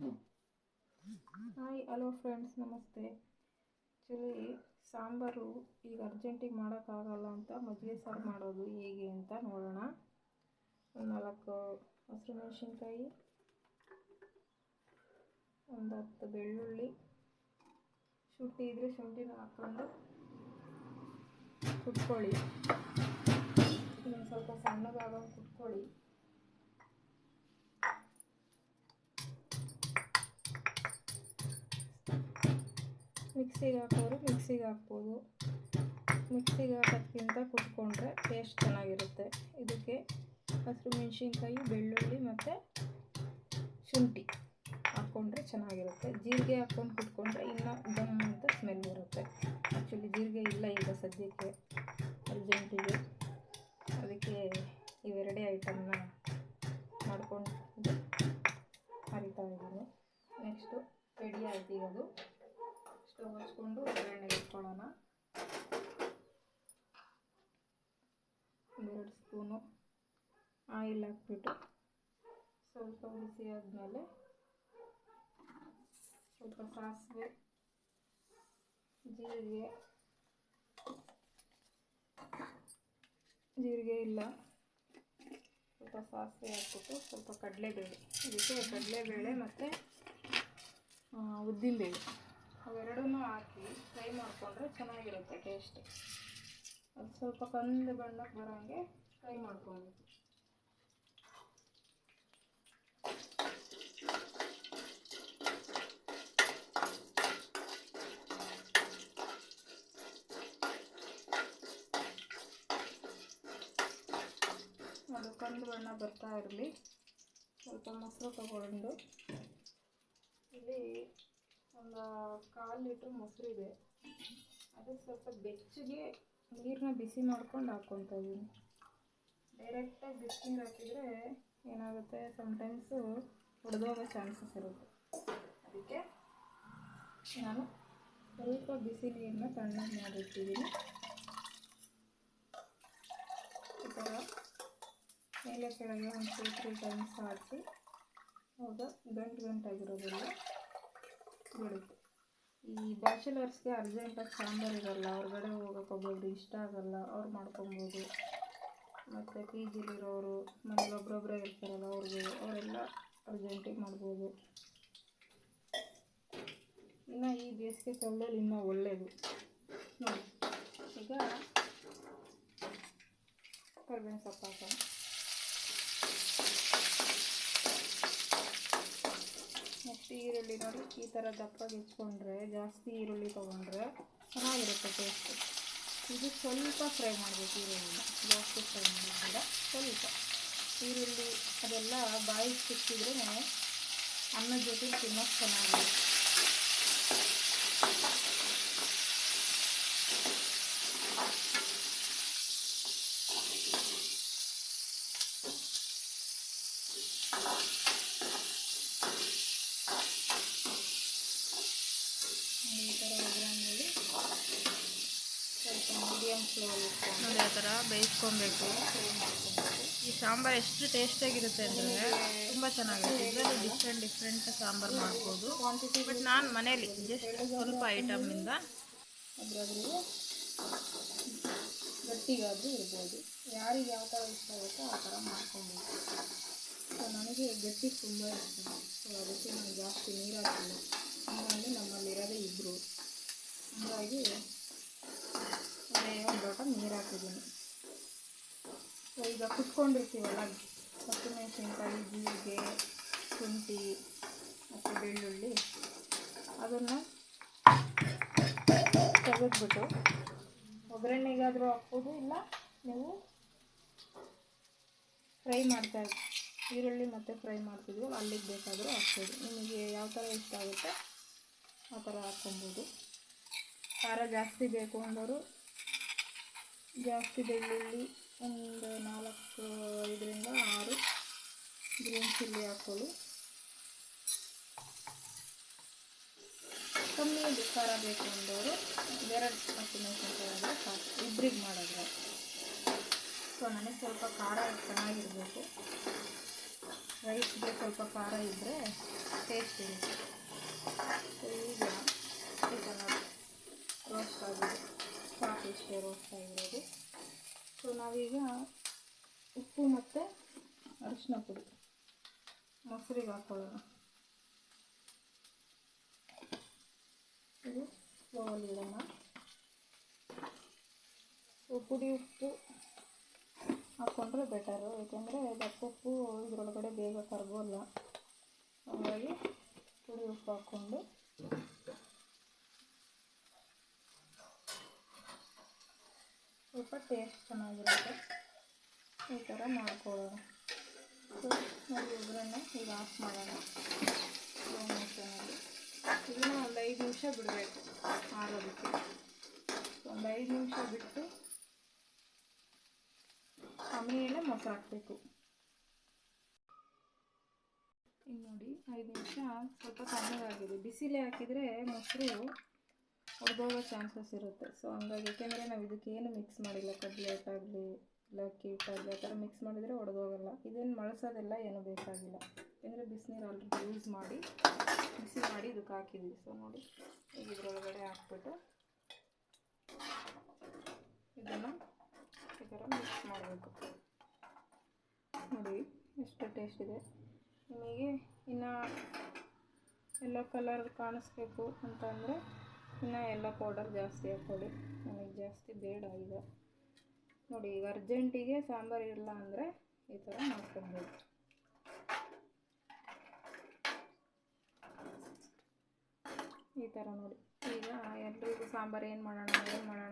Hi, hello friends, ನಮಸ್ತೆ. Actually sambar ಈಗ ಅರ್ಜೆಂಟಿಗೆ ಮಾಡೋಕ್ಕಾಗಲ್ಲ ಅಂತ ಮಜ್ಜಿಗೆ ಸಾರು ಮಾಡೋದು ಹೇಗೆ ಅಂತ ನೋಡೋಣ. ಒಂದು ನಾಲ್ಕು ಹಸಿರು ಮೆಣಸಿನ್ಕಾಯಿ, ಒಂದು ಹತ್ತು ಬೆಳ್ಳುಳ್ಳಿ. ಶುಂಠಿ ಇದ್ದರೆ ಶುಂಠಿನ ಹಾಕ್ಕೊಂಡು ಕುಟ್ಕೊಳ್ಳಿ. ಇನ್ನೊಂದು ಸ್ವಲ್ಪ ಸಣ್ಣದಾಗಂಗೆ ಕುಟ್ಕೊಳ್ಳಿ. ಮಿಕ್ಸಿಗೆ ಹಾಕೋರು ಮಿಕ್ಸಿಗೆ ಹಾಕ್ಬೋದು. ಮಿಕ್ಸಿಗೆ ಹಾಕೋದ್ಕಿಂತ ಕುಟ್ಕೊಂಡ್ರೆ ಟೇಸ್ಟ್ ಚೆನ್ನಾಗಿರುತ್ತೆ. ಇದಕ್ಕೆ ಹಸಿರು ಮೆಣಸಿನ್ಕಾಯಿ, ಬೆಳ್ಳುಳ್ಳಿ ಮತ್ತು ಶುಂಠಿ ಹಾಕ್ಕೊಂಡ್ರೆ ಚೆನ್ನಾಗಿರುತ್ತೆ. ಜೀರಿಗೆ ಹಾಕ್ಕೊಂಡು ಕುಟ್ಕೊಂಡ್ರೆ ಇನ್ನೂ ದಮ್ ಅಂತ ಸ್ಮೆಲ್ ಬರುತ್ತೆ ಆ್ಯಕ್ಚುಲಿ ಜೀರಿಗೆ ಇಲ್ಲ ಈಗ ಸದ್ಯಕ್ಕೆ, ಅರ್ಜೆಂಟಿಗೆ. ಅದಕ್ಕೆ ಇವೆರಡೇ ಐಟಮ್ನ ಮಾಡ್ಕೊಂಡು ಹರಿತಾ ಇದ್ದೀನಿ. ನೆಕ್ಸ್ಟು ರೆಡಿ ಆಯ್ತು ಅದು. ಸ್ಟವ್ ಒಗ್ಗರಣೆ ಇಟ್ಕೊಳ್ಳೋಣ. ಒಂದೆರಡು ಸ್ಪೂನು ಆಯಿಲ್ ಹಾಕ್ಬಿಟ್ಟು ಸ್ವಲ್ಪ ಬಿಸಿ ಆದಮೇಲೆ ಸ್ವಲ್ಪ ಸಾಸಿವೆ, ಜೀರಿಗೆ ಜೀರಿಗೆ ಇಲ್ಲ. ಸ್ವಲ್ಪ ಸಾಸಿವೆ ಹಾಕ್ಬಿಟ್ಟು ಸ್ವಲ್ಪ ಕಡಲೆಬೇಳೆ, ಇದಕ್ಕೆ ಕಡಲೆಬೇಳೆ ಮತ್ತು ಉದ್ದಿನಬೇಳೆ. ಅವೆರಡನ್ನೂ ಹಾಕಿ ಫ್ರೈ ಮಾಡಿಕೊಂಡ್ರೆ ಚೆನ್ನಾಗಿರುತ್ತೆ ಟೇಸ್ಟ್ ಅದು ಸ್ವಲ್ಪ ಕಂದು ಬಣ್ಣಕ್ಕೆ ಬರೋಂಗೆ ಫ್ರೈ ಮಾಡ್ಕೊಬೇಕು ಅದು ಕಂದು ಬಣ್ಣ ಬರ್ತಾ ಇರಲಿ. ಸ್ವಲ್ಪ ಮೊಸರು ತಗೊಂಡು ಇಲ್ಲಿ ಒಂದು ಕಾಲು ಲೀಟ್ರ್ ಮೊಸರಿದೆ ಅದಕ್ಕೆ ಸ್ವಲ್ಪ ಬೆಚ್ಚಗೆ ನೀರನ್ನ ಬಿಸಿ ಮಾಡ್ಕೊಂಡು ಹಾಕ್ಕೊತಾ ಇದ್ದೀನಿ ಡೈರೆಕ್ಟಾಗಿ ಬಿಸಿನೀರು ಹಾಕಿದರೆ ಏನಾಗುತ್ತೆ? ಸಮ್ಟೈಮ್ಸು ಒಡೆದೋಗೋ ಚಾನ್ಸಸ್ ಇರುತ್ತೆ. ಅದಕ್ಕೆ ನಾನು ಸ್ವಲ್ಪ ಬಿಸಿ ನೀರನ್ನ ತಣ್ಣಗೆ ಮಾಡಿರ್ತಿದ್ದೀನಿ ಈ ಥರ ಮೇಲೆ ಕೆಳಗೆ ಒಂದು ಟೂ ತ್ರೀ ಟೈಮ್ಸ್ ಹಾಕಿ ಆವಾಗ ಗಂಟು ಗಂಟಾಗಿರೋದಿಲ್ಲ. ಬಿಡುತ್ತೆ ಈ ಬ್ಯಾಚುಲರ್ಸ್ಗೆ ಅರ್ಜೆಂಟಾಗಿ ಸಾಂಬಾರು ಇರಲ್ಲ ಹೊರಗಡೆ ಹೋಗೋಕೆ ಒಬ್ಬೊಬ್ರು ಇಷ್ಟ ಆಗಲ್ಲ, ಅವ್ರು ಮಾಡ್ಕೊಬೋದು. ಮತ್ತು ಪಿ ಜಿಲಿರೋರು ಮನೇಲಿ ಒಬ್ರೊಬ್ಬರೇ ಇರ್ತಾರಲ್ಲ ಅವ್ರಿಗೆ, ಅವರೆಲ್ಲ ಅರ್ಜೆಂಟಿಗೆ ಮಾಡ್ಬೋದು. ಇನ್ನು ಈ ಬೇಸಿಗೆ ಕಾಲದಲ್ಲಿ ಇನ್ನೂ ಒಳ್ಳೆಯದು ನೋಡಿ, ಈಗ ಕರ್ಬೇವಿನ ಸೊಪ್ಪು ನೆಕ್ಸ್ಟ್ ಈರುಳ್ಳಿ ನೋಡಿ, ಈ ಥರ ದಪ್ಪಗೆ ಹೆಚ್ಕೊಂಡ್ರೆ ಜಾಸ್ತಿ ಈರುಳ್ಳಿ ತೊಗೊಂಡ್ರೆ ಚೆನ್ನಾಗಿರುತ್ತೆ ಟೇಸ್ಟ್ ಇದು ಸ್ವಲ್ಪ ಫ್ರೈ ಮಾಡಬೇಕು ಈರುಳ್ಳಿ. ಜಾಸ್ತಿ ಫ್ರೈ ಮಾಡಿದ್ರೆ ಸ್ವಲ್ಪ. ಈರುಳ್ಳಿ ಅದೆಲ್ಲ ಬಾಯಿಗೆ ಸಿಕ್ಕಿದ್ರೆ ಅನ್ನದ ಜೊತೆ ತಿನ್ನೋಕ್ಕೆ ಚೆನ್ನಾಗಿರುತ್ತೆ ಈ ಥರ ಒಗ್ಗರಣೆಯಲ್ಲಿ ಸ್ವಲ್ಪ ಮೀಡಿಯಮ್ ಫ್ಲೇವರ್ ಇಟ್ಕೊಂಡು ನೋಡಿ, ಆ ಥರ ಬೇಯಿಸ್ಕೊಬೇಕು. ಈ ಸಾಂಬಾರು ಎಷ್ಟು ಟೇಸ್ಟಾಗಿರುತ್ತೆ ಅಂದರೆ ತುಂಬ ಚೆನ್ನಾಗಿರುತ್ತೆ. ಇದರಲ್ಲಿ ಡಿಫ್ರೆಂಟ್ ಡಿಫ್ರೆಂಟ್ ಸಾಂಬಾರು ಮಾಡ್ಬೋದು. ಬಟ್ ನಾನು ಮನೇಲಿ ಜಸ್ಟ್ ಸ್ವಲ್ಪ ಐಟಮ್ನಿಂದ ಗಟ್ಟಿಗಾದರೂ ಇರ್ಬೋದು. ಯಾರಿಗೆ ಯಾವ ಥರ ಇಷ್ಟ ಆಗುತ್ತೋ ಆ ಥರ ಮಾಡ್ಕೊಬೇಕು ಸೊ ನನಗೆ ಗಟ್ಟಿ ತುಂಬ ಇಷ್ಟ. ಸೊ ಅದಕ್ಕೆ ನಾನು ಜಾಸ್ತಿ ನೀರು ಹಾಕಿಲ್ಲ ಹಂಗಾಗಿ ನಮ್ಮಲ್ಲಿರೋದೇ ಇಬ್ಬರು ಹಾಗಾಗಿ ನೀರು ಹಾಕಿದ್ದೀನಿ ಸೊ, ಈಗ ಕುತ್ಕೊಂಡಿರ್ತೀವಲ್ಲ ಹಸಿಮೆಣಸಿನ್ಕಾಯಿ ಜೀರಿಗೆ, ಶುಂಠಿ ಮತ್ತು ಬೆಳ್ಳುಳ್ಳಿ, ಅದನ್ನು ತೆಗೆದ್ಬಿಟ್ಟು ಒಗ್ಗರಣೆಗಾದರೂ ಹಾಕ್ಬೋದು, ಇಲ್ಲ ನೀವು ಫ್ರೈ ಮಾಡ್ತಾ ಈರುಳ್ಳಿ ಮತ್ತು ಫ್ರೈ ಮಾಡ್ತಿದ್ವಿ ಅಲ್ಲಿಗೆ ಬೇಕಾದರೂ ಹಾಕ್ಬೋದು. ನಿಮಗೆ ಯಾವ ಥರ ಇಷ್ಟ ಆಗುತ್ತೆ, ಆ ಥರ ಹಾಕ್ಕೊಬೋದು. ಖಾರ ಜಾಸ್ತಿ ಬೇಕು ಅಂದವರು ಜಾಸ್ತಿ ಬೆಳ್ಳುಳ್ಳಿ ಒಂದು ನಾಲ್ಕು, ಐದರಿಂದ ಆರು ಗ್ರೀನ್ ಚಿಲ್ಲಿ ಹಾಕ್ಕೊಳ್ಳಿ. ಕಮ್ಮಿ ಖಾರ ಬೇಕು ಅಂದವರು. ಎರಡು ಹಸಿಮೆಣಸಿನ್ಕಾಯಿ ಆದರೆ ಸಾಕು. ಇಬ್ಬರಿಗೆ ಮಾಡಿದ್ರೆ. ಸೊ, ನನಗೆ ಸ್ವಲ್ಪ ಖಾರ ಚೆನ್ನಾಗಿರಬೇಕು. ರೈಸ್ಗೆ ಸ್ವಲ್ಪ ಖಾರ ಇದ್ದರೆ ಟೇಸ್ಟ್ ಇರುತ್ತೆ. ಈಗ ಚಿಕನ್ ರೋಸ್ಟ್ ಆಗಿದೆ. ಸಾಕು ಇಷ್ಟೇ ರೋಸ್ಟ್ ಇರೋದು. ಸೊ ನಾವೀಗ ಉಪ್ಪು ಮತ್ತು ಅರಿಶಿನ ಪುಡಿ. ಮೊಸರಿಗೆ ಹಾಕೊಳ್ಳೋಣ. ಇದು ಸ್ಲೋವಲ್ಲಿ ಇಡೋಣ. ಪುಡಿ ಉಪ್ಪು ಹಾಕ್ಕೊಂಡ್ರೆ ಬೆಟರು ಯಾಕೆಂದರೆ ದಪ್ಪುಪ್ಪು ಇದರೊಳಗಡೆ ಬೇಗ ಕರಗೋಲ್ಲ. ಹಾಗಾಗಿ ಪುಡಿ ಉಪ್ಪು ಹಾಕ್ಕೊಂಡು ಸ್ವಲ್ಪ ಟೇಸ್ಟ್ ಚೆನ್ನಾಗಿರುತ್ತೆ. ಈ ಥರ ಮಾಡ್ಕೊಳ್ಳೋಣ. ಸೊ ನಾವು ಒಗ್ಗರಣೆ ಈಗ ಆಫ್ ಮಾಡೋಣ. ಸ್ಲೋ ಮೋಷನಲ್ಲಿ ಇದನ್ನು ಒಂದು ಐದು ನಿಮಿಷ ಬಿಡಬೇಕು ಆರೋದಕ್ಕೆ ಒಂದು ಐದು ನಿಮಿಷ ಬಿಟ್ಟು ಆಮೇಲೆ ಮೊಸರು ಹಾಕಬೇಕು. ಈಗ ನೋಡಿ, ಐದು ನಿಮಿಷ ಸ್ವಲ್ಪ ತಣ್ಣಗಾಗಿದೆ. ಬಿಸಿಲೇ ಹಾಕಿದರೆ ಮೊಸರು ಒಡೆದೋಗೋ ಚಾನ್ಸಸ್ ಇರುತ್ತೆ. ಸೊ ಹಂಗಾಗಿ ಏಕೆಂದರೆ ನಾವು ಇದಕ್ಕೆ ಏನು ಮಿಕ್ಸ್ ಮಾಡಿಲ್ಲ. ಕಡ್ಲೆಟ್ ಆಗಲಿ ಇಲ್ಲ ಕೀಟ್ ಹಿಟ್ಟಾಗಲಿ ಆ ಥರ ಮಿಕ್ಸ್ ಮಾಡಿದರೆ ಒಡೆದೋಗಲ್ಲ. ಇದೇನು ಮಳಸೋದೆಲ್ಲ ಏನೂ ಬೇಕಾಗಿಲ್ಲ. ಏಕೆಂದರೆ ಬಿಸಿನೀರು ಆಲ್ರೆಡಿ ಯೂಸ್ ಮಾಡಿ, ಬಿಸಿ ಮಾಡಿ ಇದಕ್ಕೆ ಹಾಕಿದ್ವಿ. ಸೊ ನೋಡಿ, ಈಗ ಇದರೊಳಗಡೆ ಹಾಕ್ಬಿಟ್ಟು ಇದನ್ನು ಈ ಥರ ಮಿಕ್ಸ್ ಮಾಡಬೇಕು. ನೋಡಿ, ಎಷ್ಟು ಟೇಸ್ಟ್ ಇದೆ. ನಿಮಗೆ ಇನ್ನು ಎಲ್ಲೋ ಕಲರ್ ಕಾಣಿಸ್ಬೇಕು ಅಂತಂದರೆ ಇನ್ನು ಎಲ್ಲ ಪೌಡರ್ ಜಾಸ್ತಿ ಹಾಕ್ಕೊಳ್ಳಿ ನನಗೆ ಜಾಸ್ತಿ ಬೇಡ ಈಗ. ನೋಡಿ, ಈಗ ಅರ್ಜೆಂಟಿಗೆ ಸಾಂಬಾರು ಇಲ್ಲ ಅಂದರೆ ಈ ಥರ ಮಾಡ್ಕೊಬೋದು. ಈ ಥರ ನೋಡಿ. ಈಗ ಎಲ್ರಿಗೂ ಸಾಂಬಾರು ಏನು ಮಾಡೋಣ ಏನು ಮಾಡೋಣ?